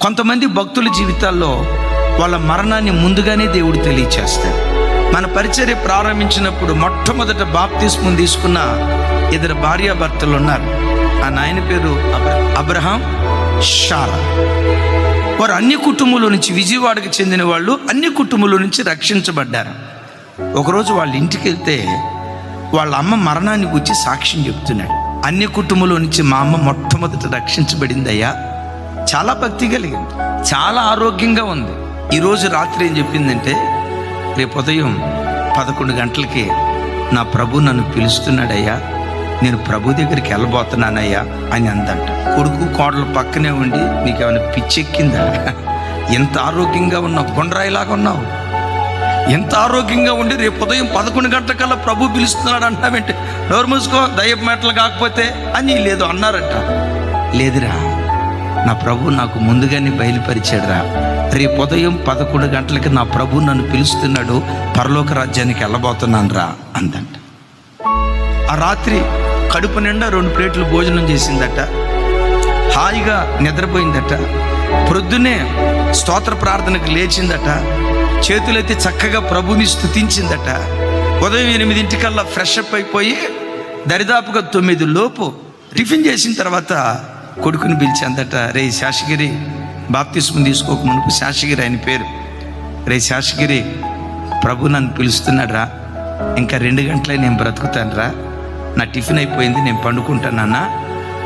కొంతమంది భక్తుల జీవితాల్లో వాళ్ళ మరణాన్ని ముందుగానే దేవుడు తెలియచేస్తాడు. మన పరిచర్య ప్రారంభించినప్పుడు మొట్టమొదట బాప్తిస్మం తీసుకున్న ఇద్దరు భార్యాభర్తలు ఉన్నారు. ఆ నాయన పేరు అబ్రహాం షారా వారు అన్ని కుటుంబాల నుంచి విజయవాడకు చెందిన వాళ్ళు అన్ని కుటుంబాల నుంచి రక్షించబడ్డారు. ఒకరోజు వాళ్ళ ఇంటికి వెళ్తే వాళ్ళ అమ్మ మరణాన్ని గురించి సాక్ష్యం చెప్తున్నాడు. అన్ని కుటుంబంలో నుంచి మా అమ్మ మొట్టమొదట రక్షించబడిందయ్యా. చాలా భక్తి కలిగింది. చాలా ఆరోగ్యంగా ఉంది. ఈరోజు రాత్రి ఏం చెప్పిందంటే రేపు ఉదయం పదకొండు గంటలకి నా ప్రభు నన్ను పిలుస్తున్నాడయ్యా. నేను ప్రభు దగ్గరికి వెళ్ళబోతున్నానయ్యా అని అందంట. కొడుకు కోడలు పక్కనే ఉండి నీకేమైనా పిచ్చెక్కిందా? ఎంత ఆరోగ్యంగా ఉన్నావు గుండ్రాయిలాగా ఉన్నావు? ఎంత ఆరోగ్యంగా ఉండి రేపు ఉదయం పదకొండు గంటలకల్లా ప్రభు పిలుస్తున్నాడు అంటావేంటి నోరు మూసుకో దయ్యపు మెట్లు కాకపోతే అని లేదు అన్నారట. లేదురా. నా ప్రభు నాకు ముందుగానే బయలుపరిచాడురా. రేపు ఉదయం పదకొండు గంటలకి నా ప్రభు నన్ను పిలుస్తున్నాడు పరలోక రాజ్యానికి వెళ్ళబోతున్నాను రా అందంట. ఆ రాత్రి కడుపు నిండా రెండు ప్లేట్లు భోజనం చేసిందట. హాయిగా నిద్రపోయిందట. ప్రొద్దునే స్తోత్ర ప్రార్థనకు లేచిందట. చేతులైతే చక్కగా ప్రభుని స్తుతించిందట. ఉదయం ఎనిమిదింటికల్లా ఫ్రెష్ అప్ అయిపోయి దరిదాపుగా తొమ్మిది లోపు టిఫిన్ చేసిన తర్వాత కొడుకుని పిలిచి అందట రే శాషగిరి బాప్తిస్మం తీసుకోక మునుపు శాషగిరి ఆయన పేరు. రే శాషగిరి ప్రభు నన్ను పిలుస్తున్నాడు రా ఇంకా రెండు గంటలే నేను బ్రతుకుతాను రా నా టిఫిన్ అయిపోయింది నేను పండుకుంటానన్నా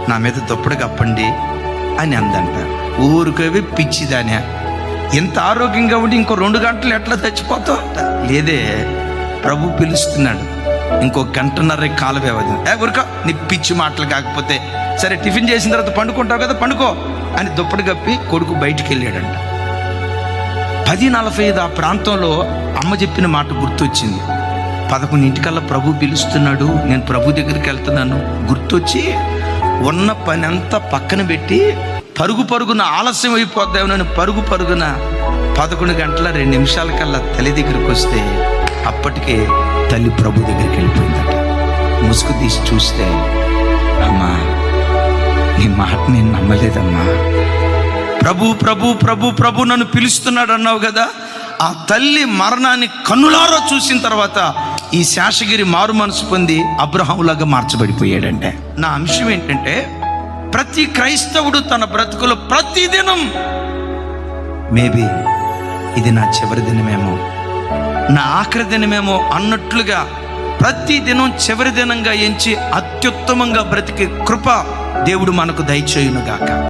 నా మీద దుప్పటి కప్పండి అని అందంట. ఊరికవి పిచ్చిదానే ఎంత ఆరోగ్యంగా ఉండి ఇంకో రెండు గంటలు ఎట్లా చచ్చిపోతావు? అంట. లేదే ప్రభు పిలుస్తున్నాడు. ఇంకో గంటన్నర కాల వ్యవధి ఏ ఊరిక నీ పిచ్చి మాటలు కాకపోతే సరే టిఫిన్ చేసిన తర్వాత పండుకుంటావు కదా పండుకో అని దుప్పటి కప్పి కొడుకు బయటికి వెళ్ళాడంట పది నలభై ఐదు ఆ ప్రాంతంలో అమ్మ చెప్పిన మాట గుర్తొచ్చింది. పదకొండింటికల్లా ప్రభు పిలుస్తున్నాడు నేను ప్రభు దగ్గరికి వెళ్తున్నాను. గుర్తొచ్చి ఉన్న పని అంతా పక్కన పెట్టి పరుగు పరుగున ఆలస్యం అయిపోద్దామని పరుగు పరుగున పదకొండు గంటల రెండు నిమిషాల కల్లా తల్లి దగ్గరికి వస్తే అప్పటికే తల్లి ప్రభు దగ్గరికి వెళ్ళిపోయిందట. ముసుగు తీసి చూస్తే అమ్మా నీ మాట నేను నమ్మలేదమ్మా. ప్రభు ప్రభు ప్రభు ప్రభు నన్ను పిలుస్తున్నాడు అన్నావు కదా? ఆ తల్లి మరణాన్ని కన్నులారా చూసిన తర్వాత ఈ శాషగిరి మారు మనసు పొంది అబ్రహంలాగా మార్చబడిపోయాడంటే. నా అంశం ఏంటంటే ప్రతి క్రైస్తవుడు తన బ్రతుకులో ప్రతిదినం మేబీ ఇది నా చివరి దినమేమో నా ఆఖరి దినమేమో అన్నట్లుగా ప్రతి దినం చివరి దినంగా ఎంచి అత్యుత్తమంగా బ్రతికే కృప దేవుడు మనకు దయచేయునుగాక.